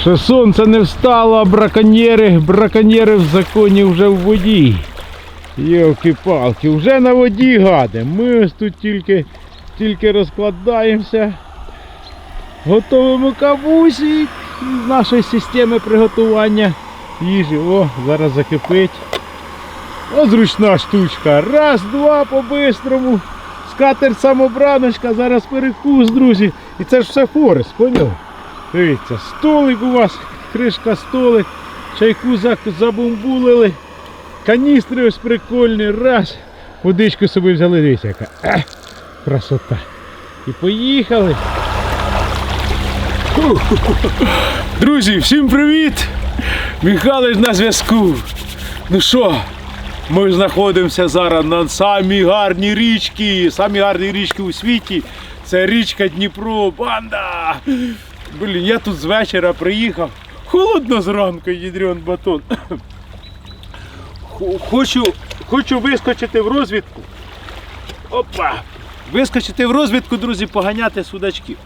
Що сонце не встало, а браконьєри, браконьєри в законі вже в воді. Йолки-палки, вже на воді гади. Ми ось тут тільки, тільки розкладаємося. Готовимо кавусик з нашої системи приготування їжі. О, зараз закипить. О, зручна штучка. Раз, два, по-бистрому. Скатерть самобраночка, зараз перекус, друзі. І це ж все форест, поняв? Дивіться, столик у вас, кришка столик, чайку забумбулили, каністри ось прикольні, раз, водичку собі взяли, дивіться яка. Ех, красота. І поїхали. Друзі, всім привіт! Михайлович на зв'язку. Ну що, ми знаходимося зараз на самій гарній річці, самі гарні річки у світі. Це річка Дніпро, банда. Блін, я тут з вечора приїхав. Холодно зранку, ядрен батон. Хочу, хочу вискочити в розвідку. Опа! Вискочити в розвідку, друзі, поганяти судачків.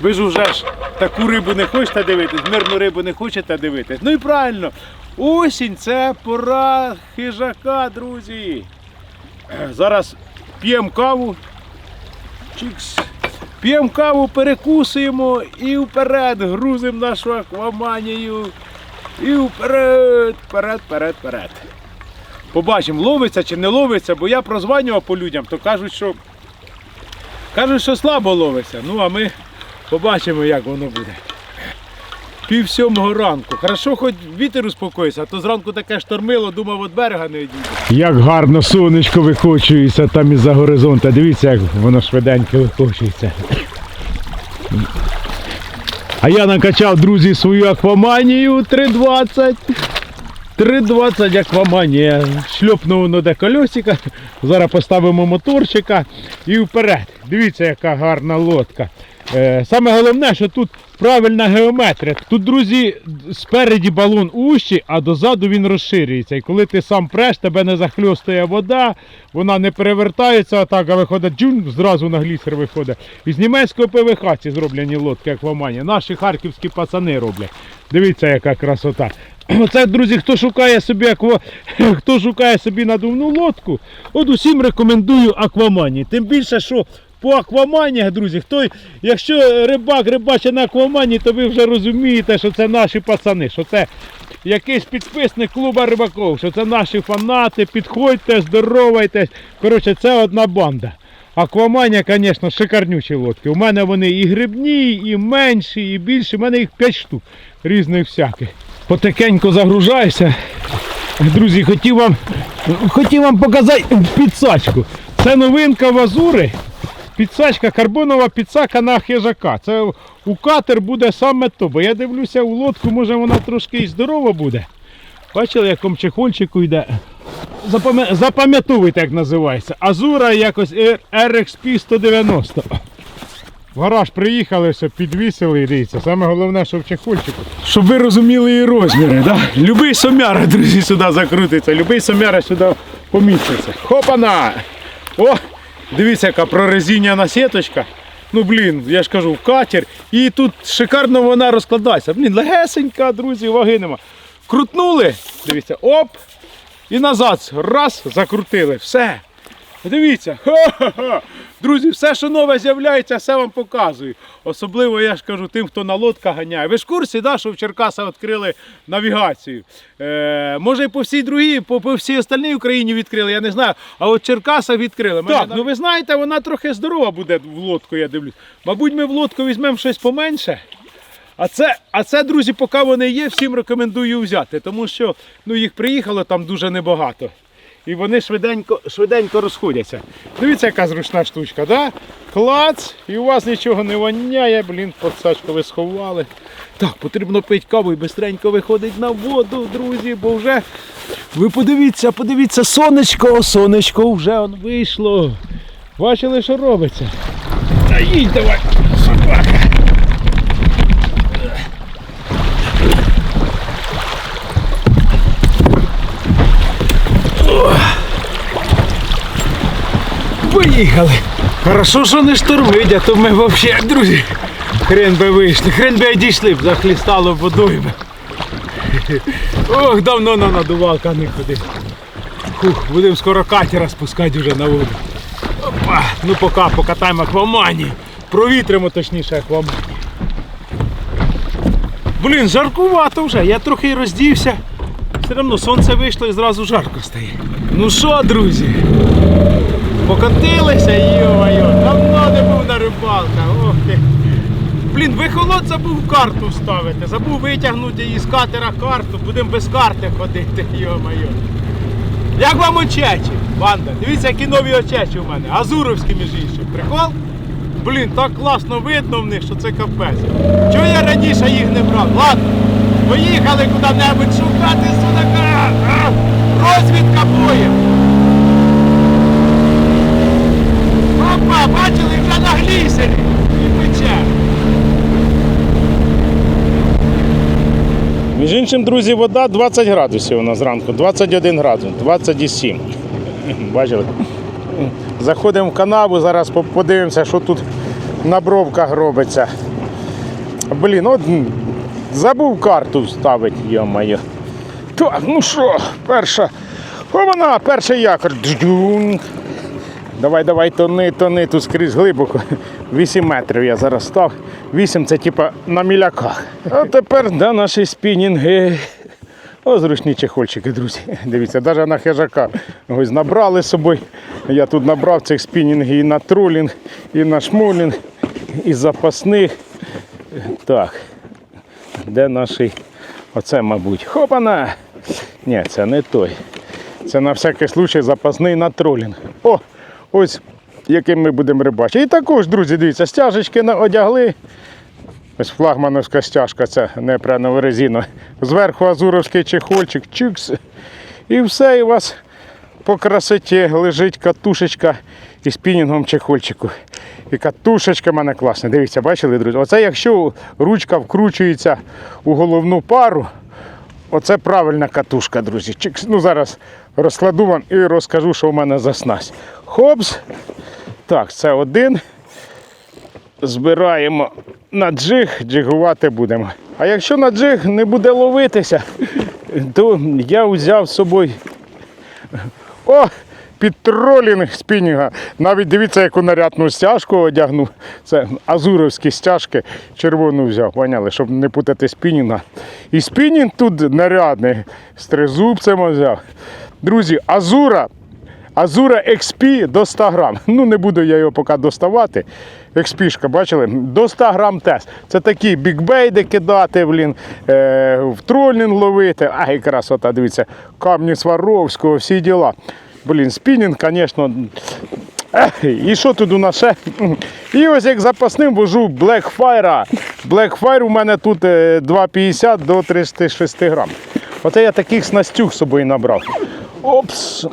Ви ж уже ж таку рибу не хочете дивитись, мирну рибу не хочете дивитись. Ну і правильно, осінь це пора хижака, друзі. Зараз п'ємо каву. Чикс. П'ємо каву, перекусуємо і вперед грузимо нашу акваманію. І вперед, вперед, вперед, вперед. Побачимо, ловиться чи не ловиться, бо я прозванював по людям, то кажуть, що кажуть, що слабо ловиться. Ну а ми побачимо, як воно буде. Пів сьомого ранку. Хорошо, хоч вітер успокоївся, а то зранку таке штормило, думав, від берега не одійде. Як гарно сонечко викочується там із-за горизонта. Дивіться, як воно швиденько викочується. А я накачав, друзі, свою акваманію 320. 320 акваманія. Шльопнув воно до колесика. Зараз поставимо моторчика і вперед. Дивіться, яка гарна лодка. Е, Саме головне, що тут правильна геометрія. Тут, друзі, спереді балон ущий, а дозаду він розширюється. І коли ти сам преш, тебе не захльостує вода, вона не перевертається, а так, а виходить джун, зразу на глісер виходить. Із німецького ПВХ ці зроблені лодки акваманія. Наші харківські пацани роблять. Дивіться, яка красота. Оце, друзі, хто шукає собі аква... хто шукає собі надувну лодку, от усім рекомендую аквамані. Тим більше, що по аквамані, друзі, хто, якщо рибак рибачить на аквамані, то ви вже розумієте, що це наші пацани, що це якийсь підписник клуба рибаків, що це наші фанати. Підходьте, здоровайтесь. Коротше, це одна банда. Акваманія, звісно, шикарнючі лодки. У мене вони і грибні, і менші, і більші. У мене їх 5 штук різних всяких. Потихеньку загружаюся. Друзі, хотів вам, хотів вам показати підсачку. Це новинка в Азури. Підсачка, карбонова підсака на хижака. Це у катер буде саме то, бо я дивлюся у лодку, може вона трошки і здорова буде. Бачили, якому чехольчику йде. Запам'я- Запам'ятовуйте, як називається. Азура якось RXP 190. В гараж приїхали, все, підвісили і дивіться. Саме головне, що в чехольчику. Щоб ви розуміли її розміри. Да? Любий сомяра, друзі, сюди закрутиться, любий сомяра сюди поміститься. Хопана! О! Дивіться, яка прорезіння сіточка. Ну, блін, я ж кажу, в катер. І тут шикарно вона розкладається. Блін, легесенька, друзі, ваги нема. Крутнули, дивіться, оп! І назад. Раз, закрутили. Все. Дивіться. Ха-ха-ха. Друзі, все, що нове з'являється, все вам показую. Особливо я ж кажу тим, хто на лодках ганяє. Ви ж в курсі, да, що в Черкасах відкрили навігацію. Е, може і по всій другій, по, по всій остальній Україні відкрили, я не знаю. А от Черкаса відкрили. Так, ну ви знаєте, вона трохи здорова буде в лодку, я дивлюсь. Мабуть, ми в лодку візьмемо щось поменше. А це, а це, друзі, поки вони є, всім рекомендую взяти, тому що ну, їх приїхало там дуже небагато. І вони швиденько, швиденько розходяться. Дивіться, яка зручна штучка, да? Клац, і у вас нічого не воняє, блін, подсачку ви сховали. Так, потрібно пити каву і бистренько виходить на воду, друзі, бо вже. Ви подивіться, подивіться, сонечко, сонечко вже вийшло. Бачили, що робиться? Та їдь давай, Поїхали. Хорошо, що не штормить, а то ми взагалі, друзі, Хрен би вийшли, хрен би дійшли б, захлістало водою. Ох, давно на надувалка не ходив. Фух, будемо скоро катера спускати вже на воду. Опа, ну поки покатаємо аквамані. Провітримо точніше аквамані. Блін, жаркувато вже, я трохи роздівся. Все одно сонце вийшло і зразу жарко стає. Ну що, друзі? Покотилися, йо-моє, давно не був на рибалках. Ох ти. Блін, вихолод забув карту ставити, забув витягнути із катера карту, будемо без карти ходити, йо-моє. Як вам очечі, банда? Дивіться, які нові очечі у мене. Азуровські між іншим. Прикол? Блін, так класно видно в них, що це капець. Чого я раніше їх не брав? Ладно, поїхали куди-небудь шукати судака. Розвідка боєм. Опа, бачили, вже на глісері. І пече. Між друзі, вода 20 градусів у нас зранку, 21 градус, 27. Бачили? Заходимо в канаву, зараз подивимося, що тут на бровках робиться. Блін, от забув карту вставити, йо-моє. Так, ну що, перша. О, вона, перший якор. Давай, давай, тони, тони, тут скрізь глибоко. 8 метрів я зараз став. 8 це типа на міляках. А тепер да, наші спінінги. О, зручні чехольчики, друзі. Дивіться, навіть на хижака ось набрали з собою. Я тут набрав цих спінінгів і на тролінг, і на шмулінг, і запасних. Так. Де наш? Оце, мабуть. Хопана! Ні, це не той. Це на всякий случай запасний на тролінг. О, ось яким ми будемо рибачити. І також, друзі, дивіться, стяжечки одягли. Ось флагмановська стяжка, це не пряно резина. Зверху азуровський чехольчик, чикс. І все, і у вас по красоті лежить катушечка із пінінгом чехольчику. І катушечка в мене класна. Дивіться, бачили, друзі? Оце якщо ручка вкручується у головну пару, Оце правильна катушка, друзі. Чикс. Ну зараз розкладу вам і розкажу, що в мене за снасть. Хопс. Так, це один. Збираємо на джиг, джигувати будемо. А якщо на джиг не буде ловитися, то я взяв з собою. О! Під тролінг спінінга. Навіть дивіться, яку нарядну стяжку одягнув. Це азуровські стяжки червону взяв, поняли, щоб не путати спінінга. І спінінг тут нарядний. З тризубцем взяв. Друзі, азура. Азура XP до 100 грам. Ну не буду я його поки доставати. XP, бачили? До 100 грам тест. Це такі бікбейди кидати, блін, е, в тролінг ловити. А якраз ота, дивіться, камні Сваровського, всі діла. Блін, спінінг, звісно. І що тут у нас ще? І ось як запасним вожу Blackfire. Blackfire у мене тут е, 2,50 до 36 грам. Оце я таких снастюг з собою набрав. Опс,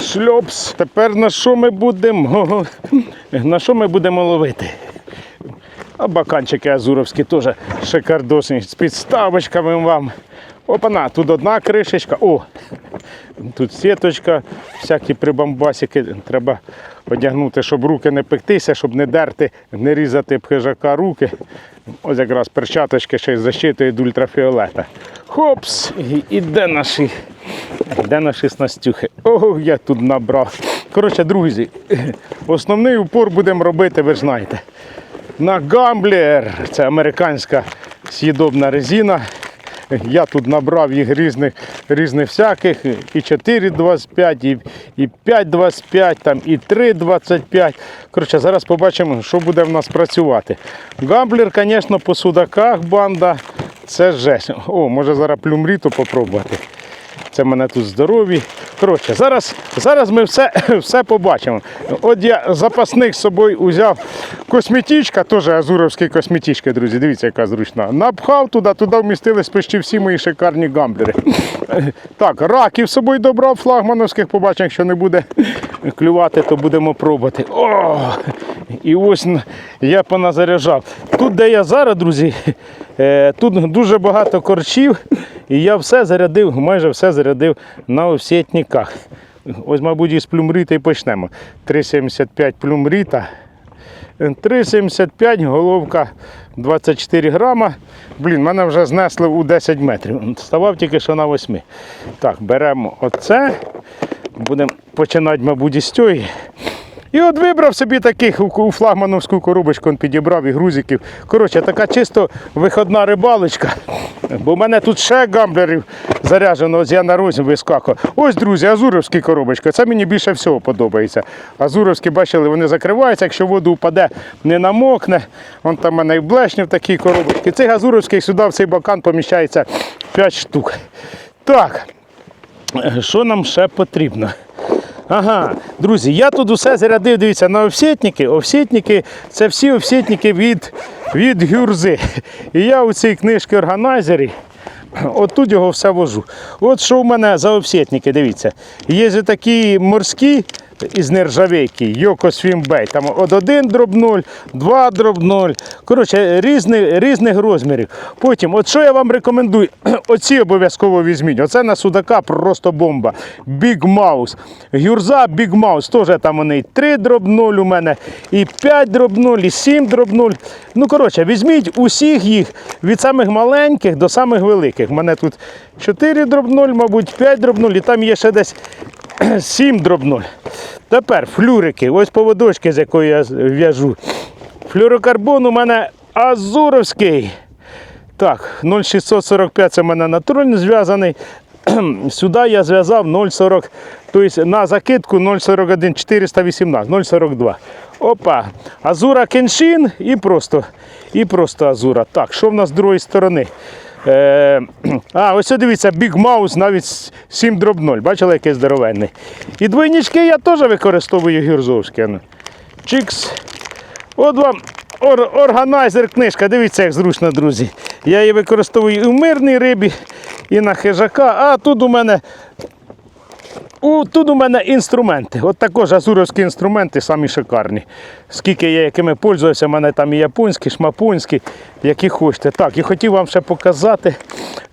шльопс. Тепер на що ми будемо? На що ми будемо ловити? А баканчики азуровські теж шикардосні. З підставочками вам. Опана, тут одна кришечка. О! Тут сіточка, всякі прибамбасики. Треба одягнути, щоб руки не пектися, щоб не дерти, не різати б хижака руки. Ось якраз перчаточки ще й з від ультрафіолета. Хопс! І, де наші? Де наші снастюхи? Ого, я тут набрав. Коротше, друзі, основний упор будемо робити, ви ж знаєте. На гамблер. Це американська з'їдобна резина. Я тут набрав їх різних, різних всяких. І 4,25, і, і 5,25, там, і 3,25. Коротше, зараз побачимо, що буде в нас працювати. Гамблер, звісно, по судаках банда. Це жесть. О, може зараз плюмріту попробувати. Це в мене тут здорові. Коротше, зараз, зараз ми все, все побачимо. От я запасник з собою взяв косметичка, теж азуровський косметичка, друзі. Дивіться, яка зручна. Напхав туди, туди вмістились почти всі мої шикарні гамблери. Так, раків з собою добрав флагмановських, побачимо, якщо не буде клювати, то будемо пробувати. О! І ось я поназаряджав. Тут, де я зараз, друзі, е, тут дуже багато корчів, і я все зарядив, майже все зарядив на осетниках. Ось, мабуть, із плюмріта і почнемо. 3,75 плюмріта. 3,75, головка 24 грама. Блін, мене вже знесли у 10 метрів. Ставав тільки що на 8. Так, беремо оце. Будемо починати, мабуть, із цього. І от вибрав собі таких у- флагмановську коробочку он підібрав і грузиків. Коротше, така чисто виходна рибалочка. Бо в мене тут ще гамблерів заряджено, ось я на розі вискакав. Ось, друзі, азуровські коробочки. Це мені більше всього подобається. Азуровські, бачили, вони закриваються, якщо воду впаде, не намокне. Вон там в мене і блешні в такій коробочці. Цих азуровських сюди в цей бакан поміщається 5 штук. Так, що нам ще потрібно? Ага, друзі, я тут усе зарядив, дивіться, на офсетники. Офсетники це всі офсетники від, від гюрзи. І я у цій книжці органайзері. отут його все вожу. От що в мене за офсетники, дивіться. Є такі морські із нержавейки, Йоко Свімбей. Там от 1 дроб 0, 2 дроб 0. Коротше, різних, різних розмірів. Потім, от що я вам рекомендую, оці обов'язково візьміть. Оце на судака просто бомба. Big Mouse. Гюрза Big Mouse. Теж там вони і 3 дроб 0 у мене, і 5 дроб 0, і 7 дроб 0. Ну, коротше, візьміть усіх їх від самих маленьких до самих великих. У мене тут 4 дроб 0, мабуть, 5 дроб 0, і там є ще десь 7 дроб 0. Тепер флюрики, ось поводочки, з якої я в'яжу. Флюрокарбон у мене азуровський. Так, 0,645 це в мене натурально зв'язаний. Сюди я зв'язав 0,40, тобто на закидку 0,41, 418, 0,42. Опа. Азура кеншин і просто, і просто азура. Так, що в нас з другої сторони? Е, а, ось дивіться, Big Mouse навіть 7 дроб 0. Бачили, який здоровенний. І двойнички я теж використовую гірзовські. Чікс. Чикс. От вам ор- органайзер книжка. Дивіться, як зручно, друзі. Я її використовую і в мирній рибі, і на хижака. А тут у мене. У, тут у мене інструменти. От також азуровські інструменти самі шикарні. Скільки я якими пользуюся, в мене там і японські, шмапонські, які хочете. Так, і хотів вам ще показати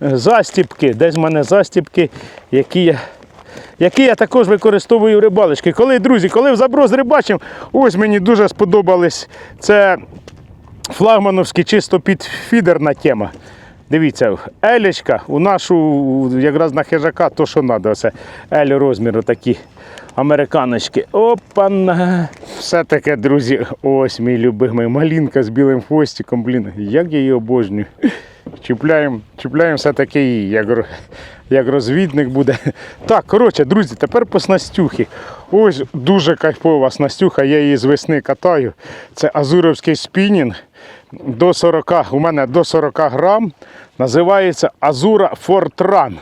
е, застіпки. Десь в мене застіпки, які я які я також використовую в рибалочки. Коли, друзі, коли в заброс рибачив, ось мені дуже сподобались. Це флагмановські чисто підфідерна тема. Дивіться, елечка у нашу якраз на хижака, то що треба, оце ель розміру такі американочки. Опана. Все таке, друзі, ось мій любимий малінка з білим хвостиком. Блін, як я її обожнюю. Чіпляємо, чіпляємо все-таки її, як, як розвідник буде. Так, коротше, друзі, тепер по снастюхі. Ось дуже кайфова снастюха, я її з весни катаю. Це азуровський спінінг до 40, у мене до 40 грам. Називається Азура Фортран.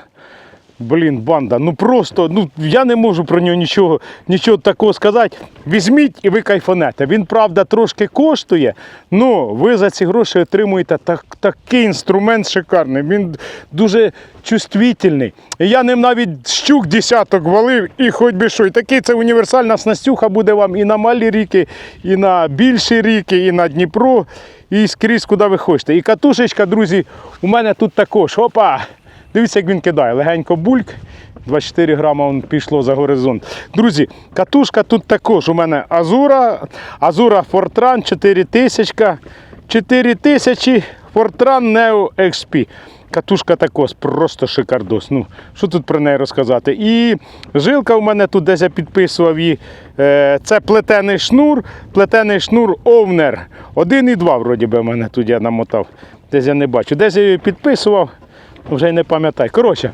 Блін, банда, ну просто, ну я не можу про нього нічого, нічого такого сказати. Візьміть і ви кайфанете. Він, правда, трошки коштує, але ви за ці гроші отримуєте так, такий інструмент шикарний. Він дуже чувствительний. Я ним навіть щук десяток валив і хоч би що. І такий це універсальна снастюха буде вам і на малі ріки, і на більші ріки, і на Дніпро, і скрізь, куди ви хочете. І катушечка, друзі, у мене тут також. Опа! Дивіться, як він кидає. Легенько бульк. 24 грама он пішло за горизонт. Друзі, катушка тут також. У мене Азура, Азура Fortran 4000. 4000 Fortran Neo XP. Катушка також просто шикардос. Ну, що тут про неї розказати? І жилка у мене тут десь я підписував її. Е, Це плетений шнур, плетений шнур Овнер. Один і два, вроді би, мене тут я намотав. Десь я не бачу. Десь я її підписував, вже не пам'ятаю. Коротше,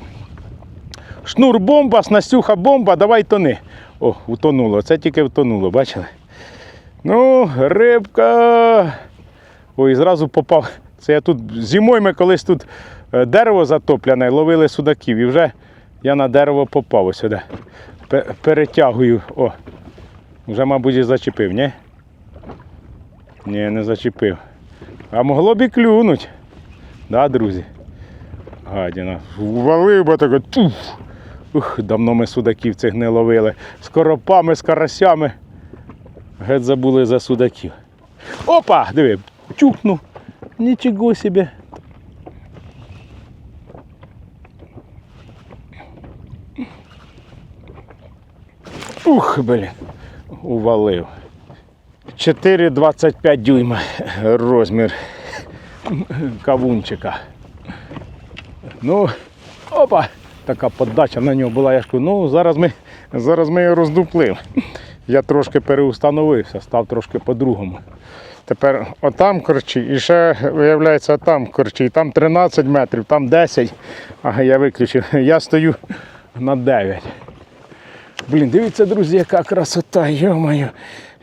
шнур бомба, снастюха бомба, давай тони. О, утонуло. Це тільки втонуло, бачили? Ну, рибка. Ой, зразу попав. Це я тут зимою ми колись тут е, дерево затоплене, ловили судаків. І вже я на дерево попав сюди. Перетягую. О. Вже, мабуть, і зачепив, ні? Ні, не зачепив. А могло б і клюнуть. Да, друзі? Гадіна. Ввалив би таке. Туф. Ух, давно ми судаків цих не ловили. З коропами, з карасями. Геть забули за судаків. Опа! Диви, чухнув. Нічого собі. Ух, блін. Увалив. 4,25 дюйма розмір кавунчика. Ну, опа, така подача на нього була. Я ж кажу, ну зараз ми, зараз ми його роздуплимо. Я трошки переустановився, став трошки по-другому. Тепер отам корчі, і ще виявляється там корчі, там 13 метрів, там 10. Ага, я виключив. Я стою на 9. Блін, дивіться, друзі, яка красота, йомаю.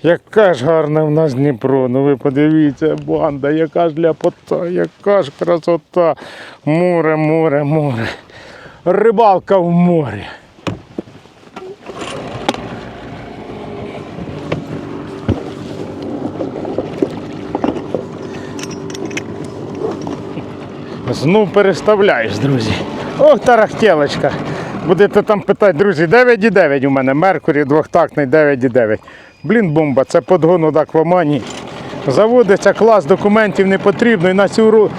Яка ж гарна в нас Дніпро. Ну ви подивіться, банда, яка ж ляпота, яка ж красота. Море, море, море. Рибалка в морі. Знов переставляєш, друзі. Ох, тарахтєлочка. Будете там питати, друзі, 9,9 у мене, Меркурій двохтактний 9,9. Блін, бомба, це подгон до Акваманії. Заводиться клас, документів не потрібно. І на цю,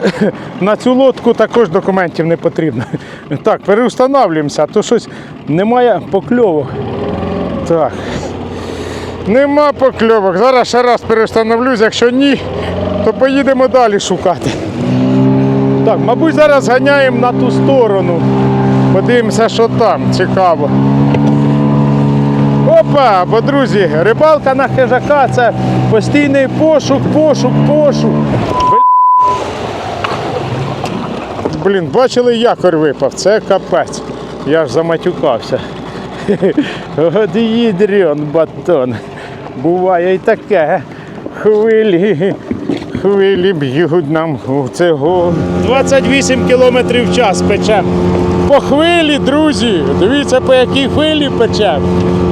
на цю лодку також документів не потрібно. Так, переустанавлюємося, то щось немає покльовок. Так. Нема покльовок. Зараз ще раз переустановлюсь, якщо ні, то поїдемо далі шукати. Так, мабуть, зараз ганяємо на ту сторону. Подивимося, що там цікаво. Опа, бо друзі, рибалка на хижака це постійний пошук, пошук, пошук. Блін, бачили, якорь випав, це капець. Я ж заматюкався. От їдрен батон. Буває і таке. Хвилі, хвилі б'ють нам у цього. 28 км в час печем. По хвилі, друзі. Дивіться, по якій хвилі печем.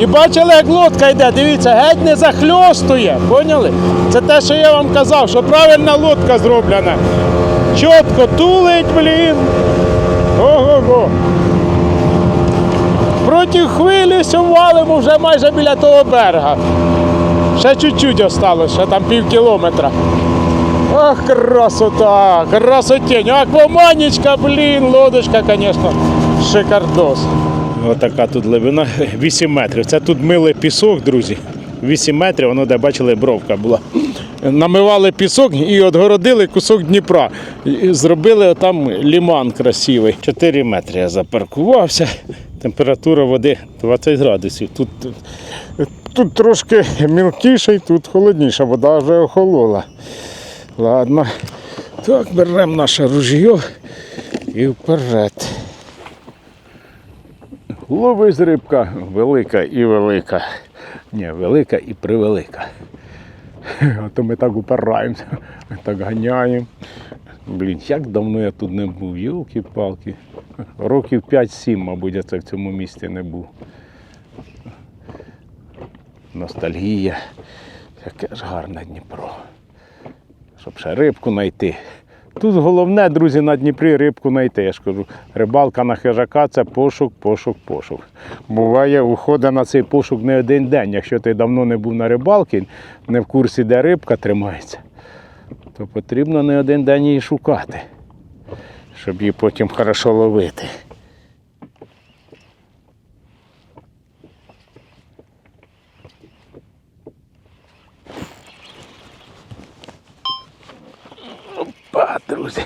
І бачили, як лодка йде, дивіться, геть не захльостує. Поняли? Це те, що я вам казав, що правильна лодка зроблена. Чітко тулить, блін. Ого-го. Проти хвилі сувалимо вже майже біля того берега. Ще чуть-чуть осталось, ще там пів кілометра. Ах, красота, красотень. Акваманічка, блін, лодочка, звісно, шикардос. Отака тут глибина 8 метрів. Це тут мили пісок, друзі. 8 метрів, воно де бачили, бровка була. Намивали пісок і отгородили кусок Дніпра. Зробили там ліман красивий. 4 метри я запаркувався. Температура води 20 градусів. Тут, тут трошки мілкіше тут холодніша, вода вже охолола. Ладно. Так, беремо наше ружьо і вперед. Ловись рибка велика і велика. Ні, велика і превелика. А то ми так упираємося, так ганяємо. Блін, як давно я тут не був, йолки-палки. Років 5-7, мабуть, я це в цьому місті не був. Ностальгія. Яке ж гарне Дніпро. Щоб ще рибку знайти. Тут головне, друзі, на Дніпрі рибку знайти. Я ж кажу, рибалка на хижака це пошук, пошук, пошук. Буває, уходить на цей пошук не один день. Якщо ти давно не був на рибалці, не в курсі, де рибка тримається, то потрібно не один день її шукати, щоб її потім хорошо ловити. Опа, друзі,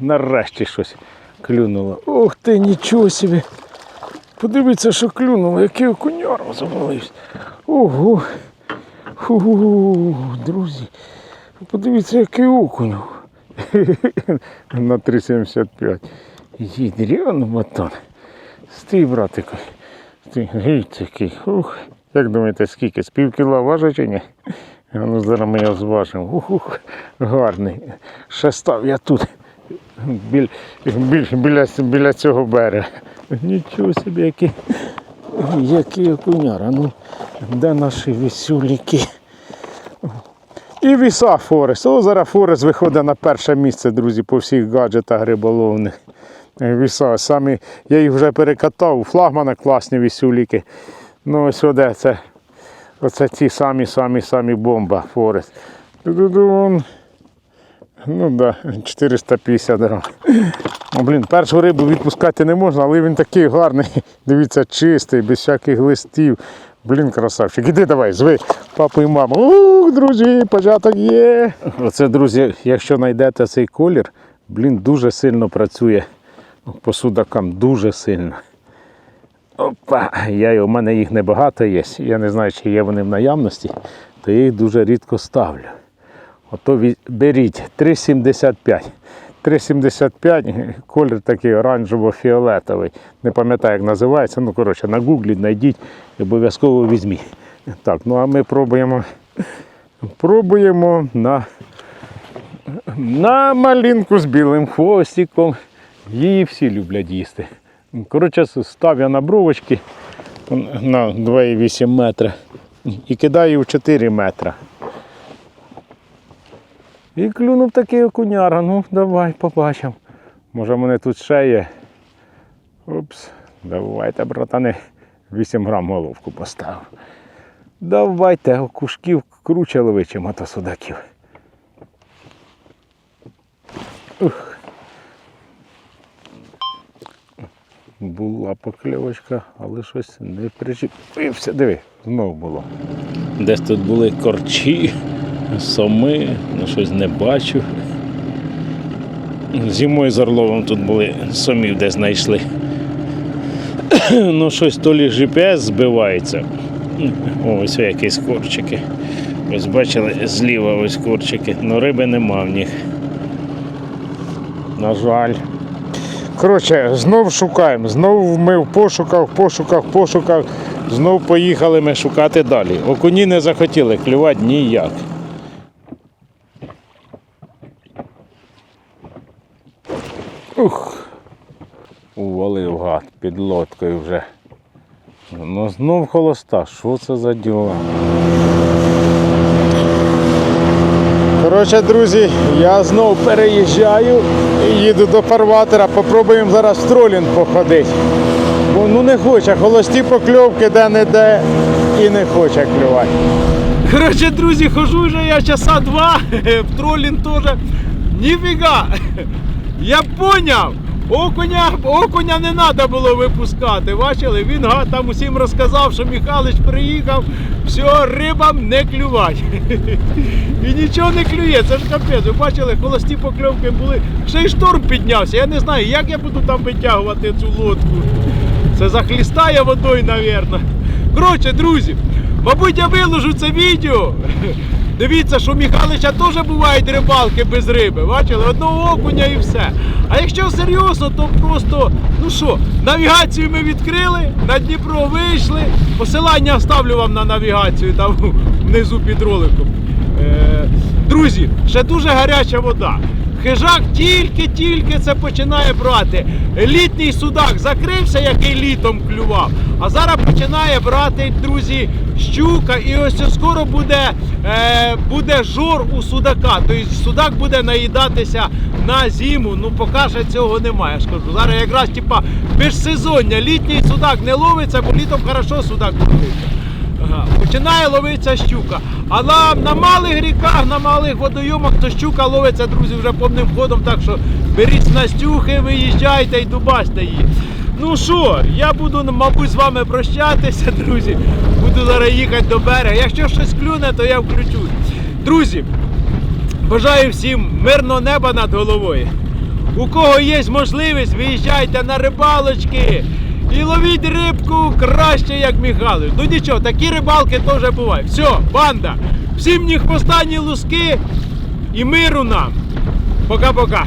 нарешті щось клюнуло. Ух ти, нічого собі. Подивіться, що клюнуло, який окуняр завалився. Ого. Фу, друзі. Подивіться, який окунь. На 3,75. Їдріон батон. Стій, братику. Стій, геть який. Ух. Як думаєте, скільки? З пів кіла важить чи ні? Ну зараз ми його зважимо. Ух, гарний. Ще став я тут. Біль, біль, біля, біля цього берега. Нічого собі, який, який окуняр. Ну, де наші вісюліки? І віса Форест. О, зараз Форест виходить на перше місце, друзі, по всіх гаджетах риболовних. Віса. Самі, я їх вже перекатав, у флагмана класні вісюліки. Ну ось оде це. Оце ці самі самі самі бомба Форест. Ну да, 450 грам. Блін, першу рибу відпускати не можна, але він такий гарний. Дивіться, чистий, без всяких листів. Блін, красавчик. Іди давай, зви папу і маму. Ух, друзі, початок є. Оце, друзі, якщо знайдете цей колір, блін, дуже сильно працює по судакам, дуже сильно. Опа, я, у мене їх небагато є. Я не знаю, чи є вони в наявності, то я їх дуже рідко ставлю. Ото беріть 3,75. 3,75, колір такий оранжево-фіолетовий. Не пам'ятаю, як називається. Ну, коротше, на гуглі знайдіть і обов'язково візьміть. Так, ну а ми пробуємо. Пробуємо на, на малинку з білим хвостиком. Її всі люблять їсти. Коротше, став я на бровочки на 2,8 метра і кидаю в 4 метра. І клюнув такий окуняра. Ну, давай побачимо. Може мене тут ще є. Упс, давайте, братани, 8 грам головку поставив. Давайте окушків круче лови, чим ото судаків. Ух. Була покльовочка, але щось не причепився. Диви, знову було. Десь тут були корчі, соми, ну щось не бачу. Зимою з Орловом тут були сомів, де знайшли. ну щось то лі GPS збивається. Ось якісь корчики. Ось бачили, зліва ось корчики. Ну риби нема в них. На жаль. Коротше, знов шукаємо. Знов ми в пошуках, пошуках, пошуках. Знов поїхали ми шукати далі. Окуні не захотіли клювати ніяк. Ух. Увалив гад під лодкою вже. Ну знов холоста. Що це за діло? Коротше, друзі, я знов переїжджаю і їду до фарватера. Попробуємо зараз в тролінг походити. Бо ну не хоче, холості покльовки де-не-де і не хоче клювати. Коротше, друзі, хожу вже я часа два, в тролінг теж. Ніфіга! Я поняв! Окуня, окуня не треба було випускати. Бачили? Він га, там усім розказав, що Михайлович приїхав, все, рибам не клювать. І нічого не клює, це ж капець. Ви бачили, холості покльовки були. Ще й шторм піднявся. Я не знаю, як я буду там витягувати цю лодку. Це захлістає водою, мабуть. Коротше, друзі, мабуть, я виложу це відео. Дивіться, що у Міхалича теж бувають рибалки без риби. Бачили? Одного окуня і все. А якщо серйозно, то просто, ну що, навігацію ми відкрили, на Дніпро вийшли. Посилання ставлю вам на навігацію там внизу під роликом. Е, друзі, ще дуже гаряча вода. Хижак тільки-тільки це починає брати. Літній судак закрився, який літом клював. А зараз починає брати, друзі, щука. І ось скоро буде, е, буде жор у судака. Тобто судак буде наїдатися на зиму. Ну поки ще цього немає. Я ж кажу. Зараз якраз типа безсезоння. Літній судак не ловиться, бо літом хорошо судак ловиться. Починає ловитися щука. А на, на малих ріках, на малих водойомах, то щука ловиться, друзі, вже повним ходом. Так що беріть снастюхи, виїжджайте і дубасьте її. Ну що, я буду, мабуть, з вами прощатися, друзі. Буду зараз їхати до берега. Якщо щось клюне, то я включусь. Друзі, бажаю всім мирного неба над головою. У кого є можливість, виїжджайте на рибалочки і ловіть рибку краще, як Михайлович. Ну нічого, такі рибалки теж бувають. Все, банда. Всім ніх останні луски і миру нам. Пока-пока.